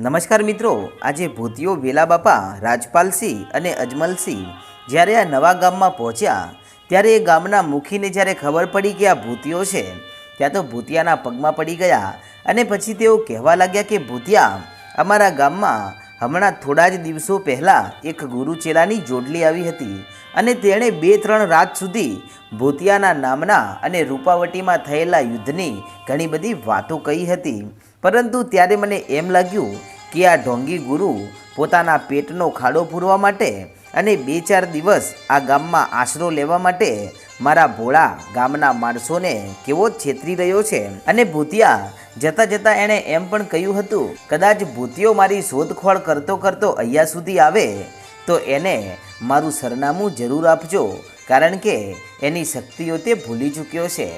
નમસ્કાર મિત્રો, આજે ભૂતિયો વેલા બાપા, રાજપાલસિંહ અને અજમલસિંહ જ્યારે આ નવા ગામમાં પહોંચ્યા, ત્યારે એ ગામના મુખીને જ્યારે ખબર પડી કે આ ભૂતિયો છે, ત્યાં તો ભૂતિયાના પગમાં પડી ગયા અને પછી તેઓ કહેવા લાગ્યા કે, ભૂતિયા, અમારા ગામમાં હમણાં થોડા જ દિવસો પહેલાં એક ગુરુ ચેલાની જોડલી આવી હતી અને તેણે બે ત્રણ રાત સુધી ભૂતિયાના નામના અને રૂપાવટીમાં થયેલા યુદ્ધની ઘણી બધી વાતો કહી હતી. પરંતુ ત્યારે મને એમ લાગ્યું કે આ ઢોંગી ગુરુ પોતાના પેટનો ખાડો પૂરવા માટે અને બે ચાર દિવસ આ ગામમાં આશરો લેવા માટે મારા ભોળા ગામના માણસોને કેવો છેતરી રહ્યો છે. અને ભૂતિયા જતાં જતાં એણે એમ પણ કહ્યું હતું, કદાચ ભૂતિયો મારી શોધખોળ કરતો કરતો અહીંયા સુધી આવે તો એને મારું સરનામું જરૂર આપજો, કારણ કે એની શક્તિઓ તે ભૂલી ચૂક્યો છે.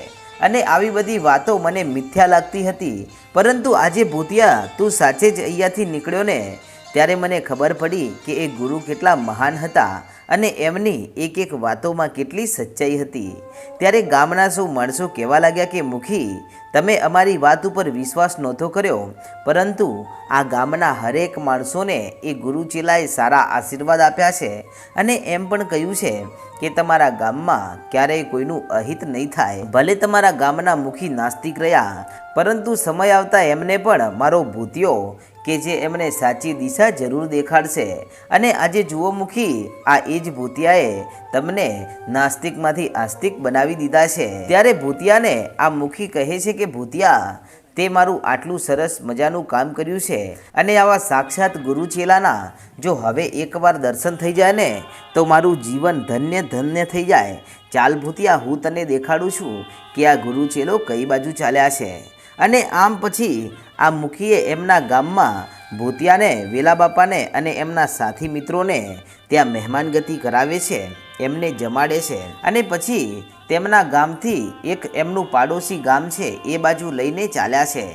અને આવી બધી વાતો મને મિથ્યા લાગતી હતી. પરંતુ આજે ભૂતિયા, તું સાચે જ અહીંયાથી નીકળ્યો ને ત્યારે મને ખબર પડી કે એ ગુરુ કેટલા મહાન હતા અને એમની એક એક વાતોમાં કેટલી સચ્ચાઈ હતી. ત્યારે ગામના સૌ માણસો કહેવા લાગ્યા કે, મુખી, તમે અમારી વાત ઉપર વિશ્વાસ નહોતો કર્યો, પરંતુ આ ગામના હરેક માણસોને એ ગુરુ ચેલાએ સારા આશીર્વાદ આપ્યા છે અને એમ પણ કહ્યું છે કે, તમારા ગામમાં ક્યારેય કોઈનું અહિત નહીં થાય. ભલે તમારા ગામના મુખી નાસ્તિક રહ્યા, પરંતુ સમય આવતા એમને પણ મારો ભૂતિયો કે જે એમને સાચી દિશા જરૂર દેખાડશે. અને આજે જુઓ મુખી, આ એ જ ભૂતિયાએ તમને નાસ્તિકમાંથી આસ્તિક બનાવી દીધા છે. ત્યારે ભૂતિયાને આ મુખી કહે છે કે, ભૂતિયા, તે મારું આટલું સરસ મજાનું કામ કર્યું છે. અને આવા સાક્ષાત ગુરુ ચેલાના, જો હવે એકવાર દર્શન થઈ જાય ને, તો મારું જીવન ધન્ય ધન્ય થઈ જાય. ચાલ ભૂતિયા, હું તને દેખાડું છું કે આ ગુરુ ચેલો કઈ બાજુ ચાલ્યા છે. અને આમ પછી આ મુખીએ એમના ગામમાં ભૂતિયાને, વેલા બાપાને અને એમના સાથી મિત્રોને ત્યાં મહેમાનગતિ કરાવે છે, એમને જમાડે છે. અને પછી તેમના ગામથી એક એમનું પાડોશી ગામ છે, એ બાજુ લઈને ચાલ્યા છે.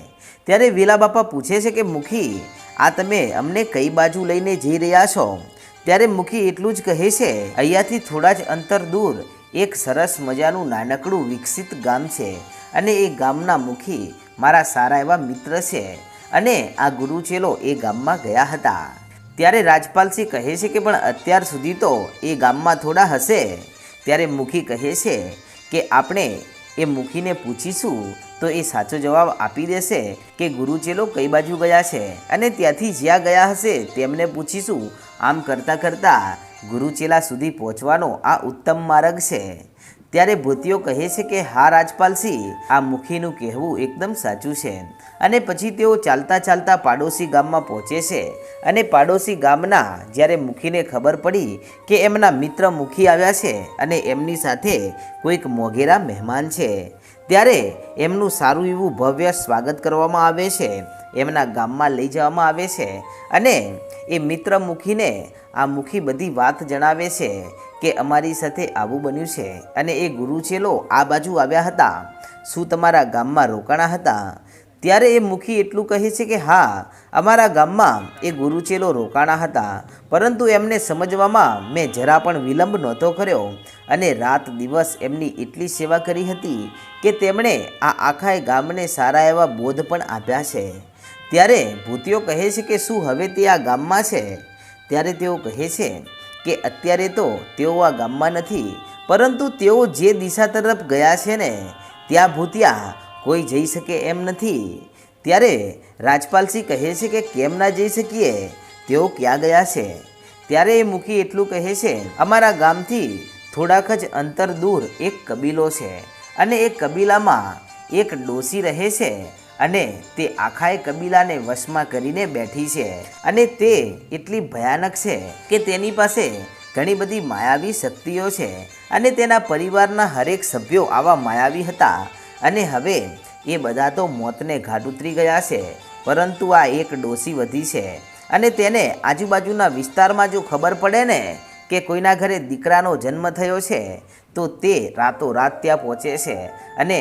ત્યારે વેલા બાપા પૂછે છે કે, મુખી, આ તમે અમને કઈ બાજુ લઈને જઈ રહ્યા છો? ત્યારે મુખી એટલું જ કહે છે, અહીંયાથી થોડા જ અંતર દૂર એક સરસ મજાનું નાનકડું વિકસિત ગામ છે. અને એ ગામના મુખી મારા સારા એવા મિત્ર છે. અને આ ગુરુ ચેલો એ ગામમાં ગયા હતા. ત્યારે રાજપાલસિંહ કહે છે કે, પણ અત્યાર સુધી તો એ ગામમાં થોડા હશે. ત્યારે મુખી કહે છે કે, આપણે એ મુખીને પૂછીશું તો એ સાચો જવાબ આપી દેશે કે ગુરુ ચેલો કઈ બાજુ ગયા છે. અને ત્યાંથી જ્યાં ગયા હશે તેમને પૂછીશું. આમ કરતાં કરતાં ગુરુ ચેલા સુધી પહોંચવાનો આ ઉત્તમ માર્ગ છે. ત્યારે ભૂતિયો કહે છે કે, હા, રાજપાલસિંહ, આ મુખીનું કહેવું એકદમ સાચું છે. અને પછી તેઓ ચાલતા ચાલતા પાડોશી ગામમાં પહોંચે છે. અને પાડોશી ગામના જ્યારે મુખીને ખબર પડી કે એમના મિત્ર મુખી આવ્યા છે અને એમની સાથે કોઈક મોઘેરા મહેમાન છે, ત્યારે એમનું સારું એવું ભવ્ય સ્વાગત કરવામાં આવે છે, એમના ગામમાં લઈ જવામાં આવે છે અને એ મિત્ર મુખીને આ મુખી બધી વાત જણાવે છે કે અમારી સાથે આવું બન્યું છે અને એ ગુરુ ચેલો આ બાજુ આવ્યા હતા. શું તમારા ગામમાં રોકાણા હતા? ત્યારે એ મુખી એટલું કહે છે કે હા, અમારા ગામમાં એ ગુરુચેલો રોકાણા હતા. પરંતુ એમને સમજવામાં મેં જરા પણ વિલંબ નહોતો કર્યો અને રાત દિવસ એમની એટલી સેવા કરી હતી કે તેમણે આ આખા ગામને સારા એવા બોધ પણ આપ્યા છે. ત્યારે ભૂતિયો કહે છે કે શું હવે તે આ ગામમાં છે? ત્યારે તેઓ કહે છે કે અત્યારે તો તેઓ આ ગામમાં નથી, પરંતુ તેઓ જે દિશા તરફ ગયા છે ને, ત્યાં ભૂતિયા કોઈ જઈ શકે એમ નથી. ત્યારે રાજપાલસિંહ કહે છે કે કેમ ના જઈ શકીએ? તેઓ ક્યાં ગયા છે? ત્યારે એ મૂકી એટલું કહે છે, અમારા ગામથી થોડાક જ અંતર દૂર એક કબીલો છે અને એ કબીલામાં એક ડોસી રહે છે. અને તે આખાએ કબીલાને વશમાં કરીને બેઠી છે. અને તે એટલી ભયાનક છે કે તેની પાસે ઘણી બધી માયાવી શક્તિઓ છે અને તેના પરિવારના હરેક સભ્યો આવા માયાવી હતા. અને હવે એ બધા તો મોતને ઘાટ ઉતરી ગયા છે, પરંતુ આ એક ડોસી વધી છે. અને તેને આજુબાજુના વિસ્તારમાં જો ખબર પડે ને કે કોઈના ઘરે દીકરાનો જન્મ થયો છે, તો તે રાતોરાત ત્યાં પહોંચે છે અને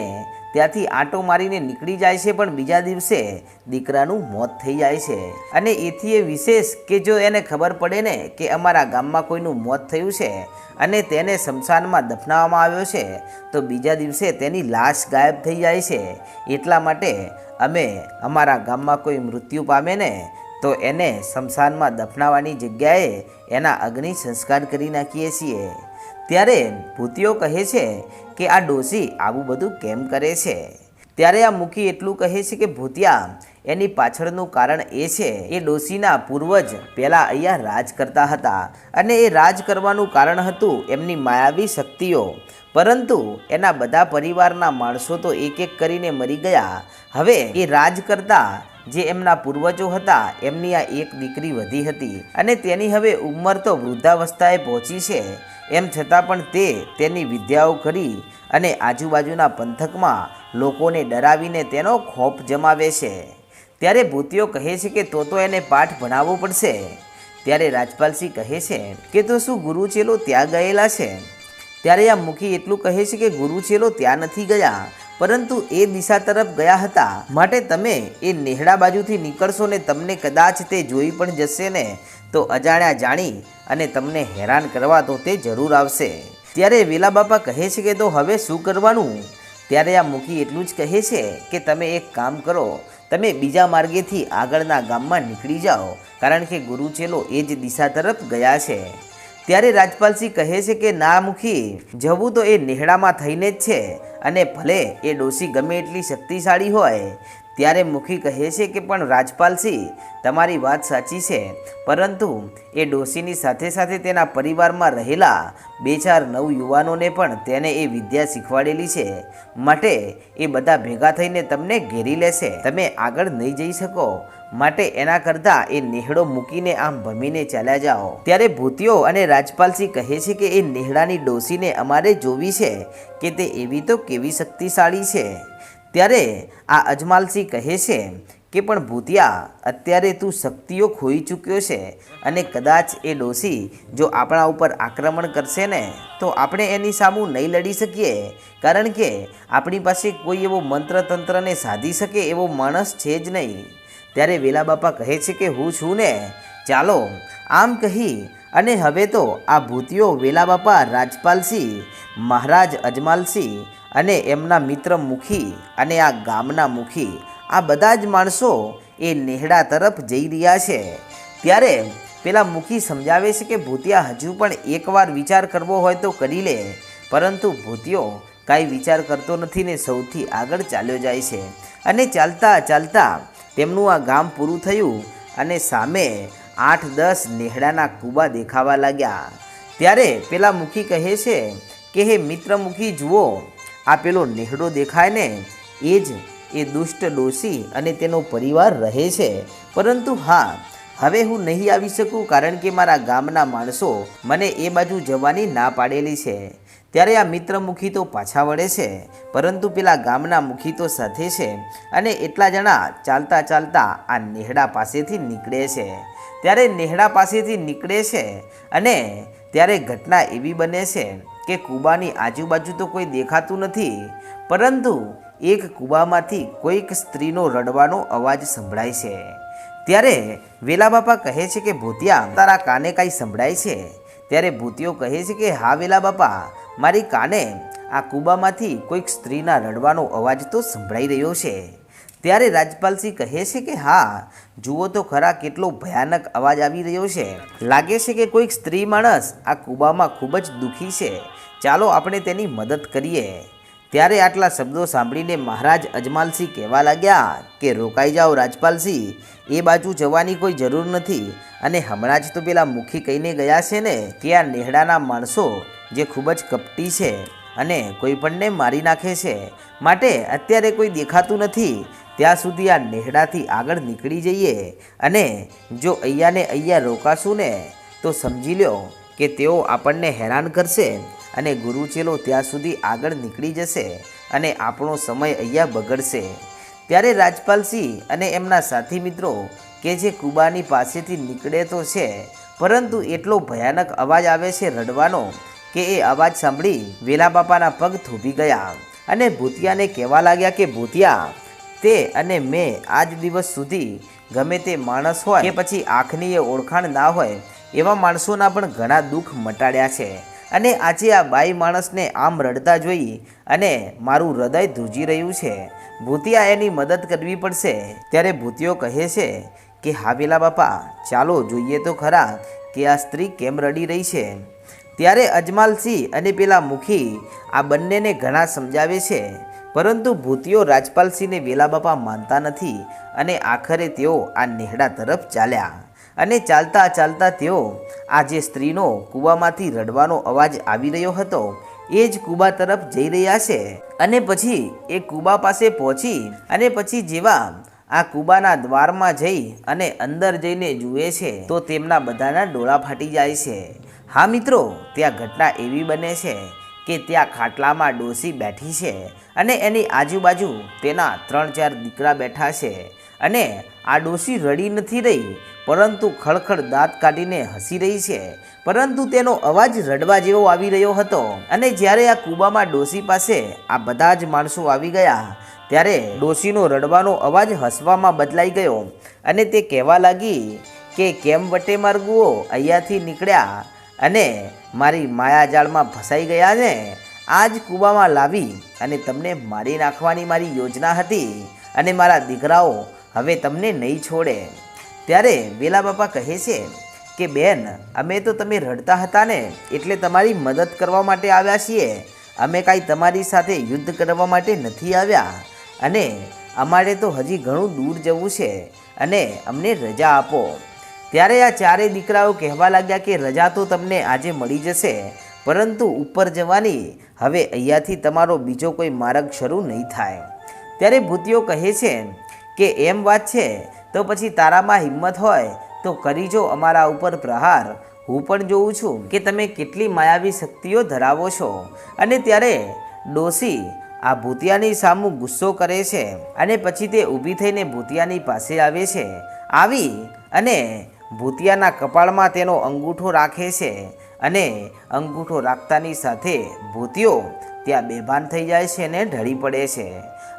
ત્યાંથી આંટો મારીને નીકળી જાય છે, પણ બીજા દિવસે દીકરાનું મોત થઈ જાય છે. અને એથી એ વિશેષ કે જો એને ખબર પડે ને કે અમારા ગામમાં કોઈનું મોત થયું છે અને તેને શમશાનમાં દફનાવવામાં આવ્યો છે, તો બીજા દિવસે તેની લાશ ગાયબ થઈ જાય છે. એટલા માટે અમે અમારા ગામમાં કોઈ મૃત્યુ પામે ને તો એને શમશાનમાં દફનાવવાની જગ્યાએ એના અગ્નિ સંસ્કાર કરી નાખીએ છીએ. ત્યારે ભૂતિઓ કહે છે કે આ ડોસી આવું બધું કેમ કરે છે? ત્યારે આ મુખી એટલું કહે છે કે, ભૂતિયા, એની પાછળનું કારણ એ છે, એ ડોસીના પૂર્વજ પહેલાં અહીંયા રાજ કરતા હતા અને એ રાજ કરવાનું કારણ હતું એમની માયાવી શક્તિઓ. પરંતુ એના બધા પરિવારના માણસો તો એક એક કરીને મરી ગયા. હવે એ રાજ કરતા જે એમના પૂર્વજો હતા, એમની આ એક દીકરી વધી હતી અને તેની હવે ઉંમર તો વૃદ્ધાવસ્થાએ પહોંચી છે. એમ છતાં પણ તે તેની વિદ્યાઓ કરી અને આજુબાજુના પંથકમાં લોકોને ડરાવીને તેનો ખોફ જમાવે છે. ત્યારે ભૂતિઓ કહે છે કે તો તો એને પાઠ ભણાવવો પડશે. ત્યારે રાજપાલસિંહ કહે છે કે તો શું ગુરુ ચેલો ત્યાં ગયેલા છે? ત્યારે આ મુખી એટલું કહે છે કે ગુરુ ચેલો ત્યાં નથી ગયા, પરંતુ એ દિશા તરફ ગયા હતા. માટે તમે એ નેહડા બાજુથી નીકળશો ને તમને કદાચ તે જોઈ પણ જશે ને. તો અજાણ્યા જાણી અને તમને હેરાન કરવા તો તે જરૂર આવશે. ત્યારે વેલા બાપા કહે છે કે તો હવે શું કરવાનું? ત્યારે આ મુખી એટલું જ કહે છે કે તમે એક કામ કરો, તમે બીજા માર્ગેથી આગળના ગામમાં નીકળી જાઓ, કારણ કે ગુરુચેલો એ જ દિશા તરફ ગયા છે. ત્યારે રાજપાલસિંહ કહે છે કે, ના મુખી, જવું તો એ નેહડામાં થઈને જ છે અને ભલે એ ડોસી ગમે એટલી શક્તિશાળી હોય ત્યારે મુખી કહે છે કે પણ રાજપાલસિંહ, તમારી વાત સાચી છે. પરંતુ એ ડોશીની સાથે સાથે તેના પરિવારમાં રહેલા બે ચાર નવ યુવાનોને પણ તેને એ વિદ્યા શીખવાડેલી છે. માટે એ બધા ભેગા થઈને તમને ઘેરી લેશે. તમે આગળ નહીં જઈ શકો. માટે એના કરતાં એ નેહડો મૂકીને આમ ભમીને ચાલ્યા જાઓ. ત્યારે ભૂતિયો અને રાજપાલસિંહ કહે છે કે એ નેહડાની ડોસીને અમારે જોવી છે કે તે એવી તો કેવી શક્તિશાળી છે. ત્યારે આ અજમાલસિંહ કહે છે કે પણ ભૂતિયા, અત્યારે તું શક્તિઓ ખોઈ ચૂક્યો છે અને કદાચ એ ડોસી જો આપણા ઉપર આક્રમણ કરશે ને, તો આપણે એની સામું નહીં લડી શકીએ. કારણ કે આપણી પાસે કોઈ એવો મંત્ર તંત્રને સાધી શકે એવો માણસ છે જ નહીં. ત્યારે વેલા બાપા કહે છે કે હું છું ને, ચાલો આમ કહી અને હવે તો આ ભૂતિઓ વેલા બાપા રાજપાલસિંહ, મહારાજ અજમાલસિંહ અને એમના મિત્ર મુખી અને આ ગામના મુખી, આ બધા જ માણસો એ નેહડા તરફ જઈ રહ્યા છે. ત્યારે પેલા મુખી સમજાવે છે કે ભૂતિયા હજુ પણ એકવાર વિચાર કરવો હોય તો કરી લે, પરંતુ ભૂતિયો કાંઈ વિચાર કરતો નથી ને સૌથી આગળ ચાલ્યો જાય છે. અને ચાલતા ચાલતા તેમનું આ ગામ પૂરું થયું અને સામે આઠ દસ નેહડાના કૂબા દેખાવા લાગ્યા. ત્યારે પેલા મુખી કહે છે કે, હે મિત્ર મુખી, જુઓ આ પેલો નેહડો દેખાય ને, એ જ એ દુષ્ટ ડોસી અને તેનો પરિવાર રહે છે. પરંતુ હા, હવે હું નહીં આવી શકું કારણ કે મારા ગામના માણસો મને એ બાજુ જવાની ના પાડેલી છે. ત્યારે આ મિત્ર મુખી તો પાછા વળે છે. પરંતુ પેલા ગામના મુખી તો સાથે છે અને એટલા જણા ચાલતા ચાલતા આ નેહડા પાસેથી નીકળે છે. ત્યારે નેહડા પાસેથી નીકળે છે અને ત્યારે ઘટના એવી બને છે કે કૂબાની આજુબાજુ તો કોઈ દેખાતું નથી, પરંતુ એક કૂબામાંથી કોઈક સ્ત્રીનો રડવાનો અવાજ સંભળાય છે. ત્યારે વેલા બાપા કહે છે કે, ભૂતિયા, તારા કાને કાંઈ સંભળાય છે? ત્યારે ભૂતિયો કહે છે કે, હા વેલા બાપા, મારી કાને આ કૂબામાંથી કોઈક સ્ત્રીના રડવાનો અવાજ તો સંભળાઈ રહ્યો છે. ત્યારે રાજપાલસિંહ કહે છે કે, હા, જુઓ તો ખરા કેટલો ભયાનક અવાજ આવી રહ્યો છે. લાગે છે કે કોઈક સ્ત્રી માણસ આ કૂબામાં ખૂબ જ દુઃખી છે. ચાલો આપણે તેની મદદ કરીએ. ત્યારે આટલા શબ્દો સાંભળીને મહારાજ અજમાલસિંહ કહેવા લાગ્યા કે, રોકાઈ જાઓ રાજપાલસિંહ, એ બાજુ જવાની કોઈ જરૂર નથી. અને હમણાં જ તો પેલા મુખી કહીને ગયા છે ને કે આ નેહડાના માણસો જે ખૂબ જ કપટી છે અને કોઈ પણને મારી નાખે છે. માટે અત્યારે કોઈ દેખાતું નથી. ત્યાં સુધી આ નેહડાથી આગળ નીકળી જઈએ. અને જો અહીંયા ને અહીંયા રોકાશું ને, તો સમજી લ્યો કે તેઓ આપણને હેરાન કરશે. અને ગુરુચેલો ત્યાં સુધી આગળ નીકળી જશે અને આપણો સમય અહીંયા બગડશે. ત્યારે રાજપાલસિંહ અને એમના સાથી મિત્રો કે જે કુબાની પાસેથી નીકળે તો છે, પરંતુ એટલો ભયાનક અવાજ આવે છે રડવાનો કે એ અવાજ સાંભળી વેલા બાપાના પગ થોભી ગયા અને ભૂતિયાને કહેવા લાગ્યા કે, ભૂતિયા, તે અને મેં આજ દિવસ સુધી ગમે તે માણસ હોય કે પછી આંખની એ ઓળખાણ ના હોય એવા માણસોના પણ ઘણા દુઃખ મટાડ્યા છે. અને આજે આ બાઈ માણસને આમ રડતા જોઈ અને મારું હૃદય ધ્રુજી રહ્યું છે. ભૂતિયા એની મદદ કરવી પડશે. ત્યારે ભૂતિયો કહે છે કે હા વેલા બાપા, ચાલો જોઈએ તો ખરા કે આ સ્ત્રી કેમ રડી રહી છે. ત્યારે અજમાલસિંહ અને પેલા મુખી આ બંનેને ઘણા સમજાવે છે. પરંતુ ભૂતિયો રાજપાલસિંહને વેલા બાપા માનતા નથી અને આખરે તેઓ આ નેહડા તરફ ચાલ્યા. અને ચાલતા ચાલતા તેઓ આ જે સ્ત્રીનો કૂવામાંથી રડવાનો અવાજ આવી રહ્યો હતો. એ જ કૂબા તરફ જઈ રહ્યા છે અને પછી એ કૂબા પાસે પહોંચી અને પછી જેવા આ કૂબાના દ્વારમાં જઈ અને અંદર જઈને જુએ છે, તો તેમના બધાના ડોળા ફાટી જાય છે. હા મિત્રો, ત્યાં ઘટના એવી બને છે કે ત્યાં ખાટલામાં ડોસી બેઠી છે અને એની આજુબાજુ તેના ત્રણ ચાર દીકરા બેઠા છે અને આ ડોસી રડી નથી રહી પરંતુ ખળખળ દાંત કાઢીને હસી રહી છે. પરંતુ તેનો અવાજ રડવા જેવો આવી રહ્યો હતો અને જ્યારે આ કૂબામાં ડોસી પાસે આ બધા જ માણસો આવી ગયા, ત્યારે ડોશીનો રડવાનો અવાજ હસવામાં બદલાઈ ગયો અને તે કહેવા લાગી કે, કેમ વટે માર્ગુઓ, અહીંયાથી નીકળ્યા અને મારી માયાજાળમાં ફસાઈ ગયા ને આ જ કૂવામાં લાવી અને તમને મારી નાખવાની મારી યોજના હતી અને મારા દીકરાઓ હવે તમને નહીં છોડે. ત્યારે વેલા બાપા કહે છે કે, બેન, અમે તો તમે રડતા હતા ને, એટલે તમારી મદદ કરવા માટે આવ્યા છીએ. અમે કાંઈ તમારી સાથે યુદ્ધ કરવા માટે નથી આવ્યા. અને અમારે તો હજી ઘણું દૂર જવું છે અને અમને રજા આપો. ત્યારે આ ચારેય દીકરાઓ કહેવા લાગ્યા કે, રજા તો તમને આજે મળી જશે, પરંતુ ઉપર જવાની હવે અહીંયાથી તમારો બીજો કોઈ માર્ગ શરૂ નહીં થાય. ત્યારે ભૂતિઓ કહે છે કે, એમ વાત છે તો પછી તારામાં હિંમત હોય તો કરી જો અમારા ઉપર પ્રહાર. હું પણ જોઉં છું કે તમે કેટલી માયાવી શક્તિઓ ધરાવો છો. અને ત્યારે ડોસી આ ભૂતિયાની સામું ગુસ્સો કરે છે અને પછી તે ઊભી થઈને ભૂતિયાની પાસે આવે છે. આવી અને ભૂતિયાના કપાળમાં તેનો અંગૂઠો રાખે છે અને અંગૂઠો રાખતાની સાથે ભૂતિયો ત્યાં બેભાન થઈ જાય છે અને ઢળી પડે છે.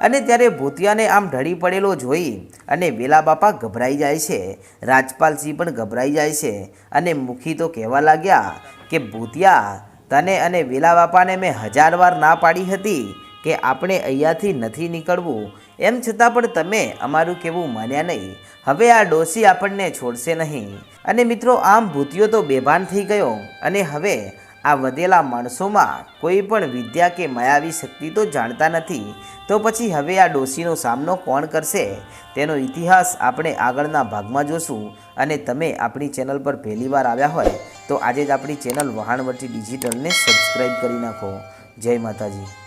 અને ત્યારે ભૂતિયાને આમ ઢળી પડેલો જોઈ અને વેલા બાપા ગભરાઈ જાય છે. રાજપાલસિંહ પણ ગભરાઈ જાય છે અને મુખી તો કહેવા લાગ્યા કે, ભૂતિયા, તને અને વેલા બાપાને મેં હજાર વાર ના પાડી હતી કે આપણે અહીંયાથી નથી નીકળવું. એમ છતાં પણ તમે અમારું કેવું માન્યા નહીં. હવે આ ડોસી આપણને છોડશે નહીં. અને મિત્રો, આમ ભૂતિયો તો બેભાન થઈ ગયો. અને હવે આ વધેલા માણસોમાં કોઈ પણ વિદ્યા કે માયાવી શક્તિ તો જાણતા નથી. તો પછી હવે આ ડોશીનો સામનો કોણ કરશે? તેનો ઇતિહાસ આપણે આગળના ભાગમાં જોશું. અને તમે આપણી ચેનલ પર પહેલીવાર આવ્યા હોય, તો આજે જ આપણી ચેનલ વહાણવટી ડિજિટલને સબસ્ક્રાઈબ કરી નાખો. જય માતાજી.